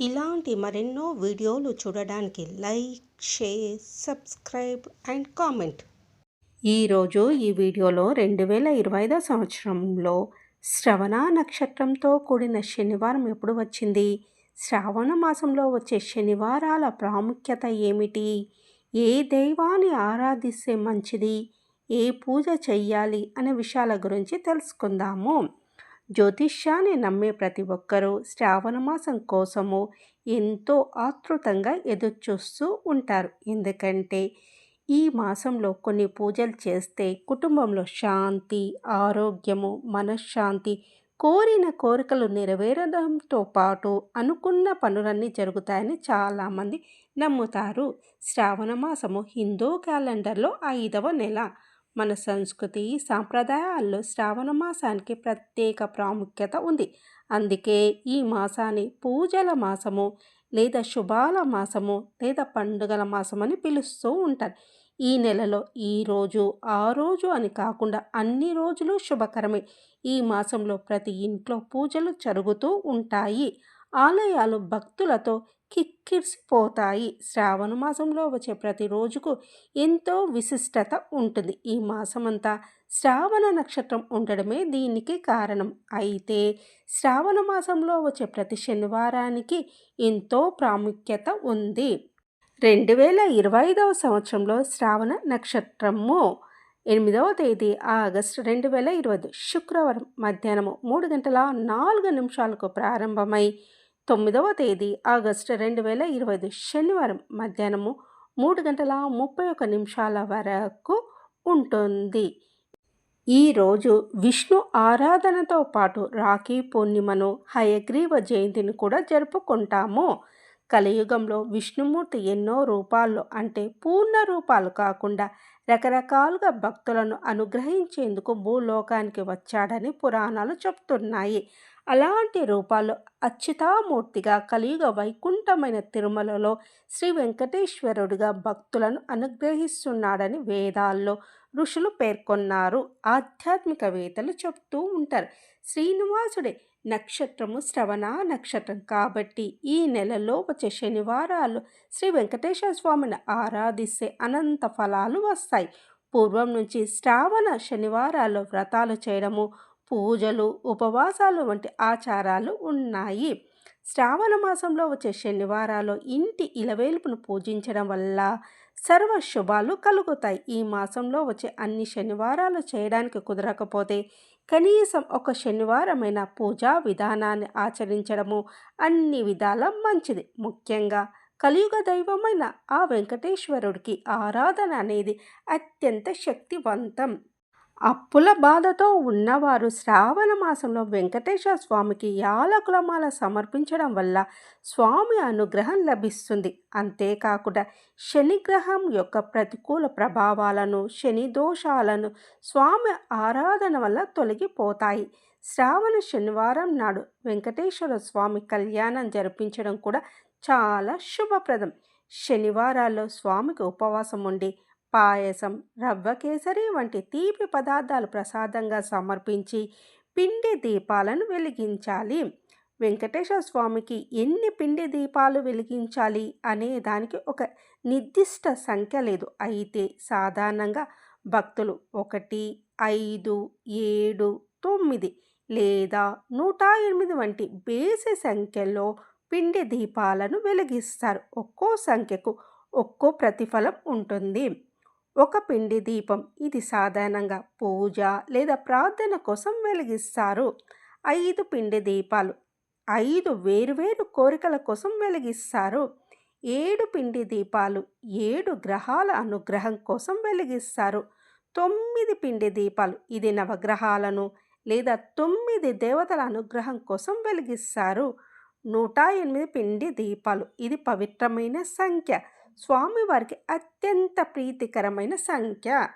ఇలాంటి మరెన్నో వీడియోలు చూడడానికి like share subscribe and comment. ఈరోజు ఈ వీడియోలో రెండు వేల ఇరవై ఐదో సంవత్సరంలో శ్రవణ నక్షత్రంతో కూడిన శనివారం ఎప్పుడు వచ్చింది? శ్రావణ మాసంలో వచ్చే శనివారాల ప్రాముఖ్యత ఏమిటి? ఏ దైవాన్ని ఆరాధిస్తే మంచిది? ఏ పూజ చెయ్యాలి అనే విషయాల గురించి తెలుసుకుందాము. జ్యోతిష్యాన్ని నమ్మే ప్రతి ఒక్కరూ శ్రావణమాసం కోసము ఎంతో ఆతృతంగా ఎదురుచూస్తూ ఉంటారు. ఎందుకంటే ఈ మాసంలో కొన్ని పూజలు చేస్తే కుటుంబంలో శాంతి ఆరోగ్యము మనశ్శాంతి కోరిన కోరికలు నెరవేరడంతో పాటు అనుకున్న పనులన్నీ జరుగుతాయని చాలామంది నమ్ముతారు. శ్రావణ మాసము హిందూ క్యాలెండర్లో ఐదవ నెల. మన సంస్కృతి సాంప్రదాయాల్లో శ్రావణ మాసానికి ప్రత్యేక ప్రాముఖ్యత ఉంది. అందుకే ఈ మాసాన్ని పూజల మాసము లేదా శుభాల మాసము లేదా పండుగల మాసం అని పిలుస్తూ ఉంటారు. ఈ నెలలో ఈ రోజు ఆ రోజు అని కాకుండా అన్ని రోజులు శుభకరమే. ఈ మాసంలో ప్రతి ఇంట్లో పూజలు జరుగుతూ ఉంటాయి. ఆలయాలు భక్తులతో కిక్కిరిసిపోతాయి. శ్రావణ మాసంలో వచ్చే ప్రతి రోజుకు ఎంతో విశిష్టత ఉంటుంది. ఈ మాసమంతా శ్రావణ నక్షత్రం ఉండడమే దీనికి కారణం. అయితే శ్రావణ మాసంలో వచ్చే ప్రతి శనివారానికి ఎంతో ప్రాముఖ్యత ఉంది. రెండు వేల ఇరవై ఐదవ సంవత్సరంలో శ్రావణ నక్షత్రము ఎనిమిదవ తేదీ ఆగస్టు రెండు వేల ఇరవై శుక్రవారం మధ్యాహ్నము మూడు గంటల నాలుగు నిమిషాలకు ప్రారంభమై తొమ్మిదవ తేదీ ఆగస్టు రెండు వేల ఇరవై ఐదు శనివారం మధ్యాహ్నము మూడు గంటల ముప్పై ఒక నిమిషాల వరకు ఉంటుంది. ఈరోజు విష్ణు ఆరాధనతో పాటు రాఖీ పూర్ణిమను హయగ్రీవ జయంతిని కూడా జరుపుకుంటాము. కలియుగంలో విష్ణుమూర్తి ఎన్నో రూపాల్లో అంటే పూర్ణ రూపాలు కాకుండా రకరకాలుగా భక్తులను అనుగ్రహించేందుకు భూలోకానికి వచ్చాడని పురాణాలు చెప్తున్నాయి. అలాంటి రూపాలు అచ్యుతామూర్తిగా కలియుగ వైకుంఠమైన తిరుమలలో శ్రీ వెంకటేశ్వరుడిగా భక్తులను అనుగ్రహిస్తున్నాడని వేదాల్లో ఋషులు పేర్కొన్నారు. ఆధ్యాత్మికవేత్తలు చెప్తూ ఉంటారు. శ్రీనివాసుడే నక్షత్రము శ్రవణ నక్షత్రం. కాబట్టి ఈ నెలలో వచ్చే శనివారాలు శ్రీ వెంకటేశ్వర స్వామిని ఆరాధిస్తే అనంత ఫలాలు వస్తాయి. పూర్వం నుంచి శ్రావణ శనివారాలు వ్రతాలు చేయడము పూజలు ఉపవాసాలు వంటి ఆచారాలు ఉన్నాయి. శ్రావణ మాసంలో వచ్చే శనివారాలు ఇంటి ఇలవేలుపును పూజించడం వల్ల సర్వ శుభాలు కలుగుతాయి. ఈ మాసంలో వచ్చే అన్ని శనివారాలు చేయడానికి కుదరకపోతే కనీసం ఒక శనివారమైన పూజా విధానాన్ని ఆచరించడము అన్ని విధాల మంచిది. ముఖ్యంగా కలియుగ దైవమైన ఆ వెంకటేశ్వరుడికి ఆరాధన అనేది అత్యంత శక్తివంతం. అప్పుల బాధతో ఉన్నవారు శ్రావణ మాసంలో వెంకటేశ్వర స్వామికి యాలకులమాల సమర్పించడం వల్ల స్వామి అనుగ్రహం లభిస్తుంది. అంతేకాకుండా శనిగ్రహం యొక్క ప్రతికూల ప్రభావాలను శని దోషాలను స్వామి ఆరాధన వల్ల తొలగిపోతాయి. శ్రావణ శనివారం నాడు వెంకటేశ్వర స్వామి కళ్యాణం జరిపించడం కూడా చాలా శుభప్రదం. శనివారాల్లో స్వామికి ఉపవాసం ఉండి పాయసం రవ్వ కేసరి వంటి తీపి పదార్థాలు ప్రసాదంగా సమర్పించి పిండి దీపాలను వెలిగించాలి. వెంకటేశ్వర స్వామికి ఎన్ని పిండి దీపాలు వెలిగించాలి అనే దానికి ఒక నిర్దిష్ట సంఖ్య లేదు. అయితే సాధారణంగా భక్తులు ఒకటి ఐదు ఏడు తొమ్మిది లేదా నూట ఎనిమిది వంటి బేసి సంఖ్యలో పిండి దీపాలను వెలిగిస్తారు. ఒక్కో సంఖ్యకు ఒక్కో ప్రతిఫలం ఉంటుంది. ఒక పిండి దీపం. ఇది సాధారణంగా పూజ లేదా ప్రార్థన కోసం వెలిగిస్తారు. ఐదు పిండి దీపాలు. ఐదు వేరువేరు కోరికల కోసం వెలిగిస్తారు. ఏడు పిండి దీపాలు. ఏడు గ్రహాల అనుగ్రహం కోసం వెలిగిస్తారు. తొమ్మిది పిండి దీపాలు. ఇది నవగ్రహాలను లేదా తొమ్మిది దేవతల అనుగ్రహం కోసం వెలిగిస్తారు. నూట ఎనిమిది పిండి దీపాలు. ఇది పవిత్రమైన సంఖ్య. స్వామివారికి అత్యంత ప్రీతికరమైన సంఖ్య.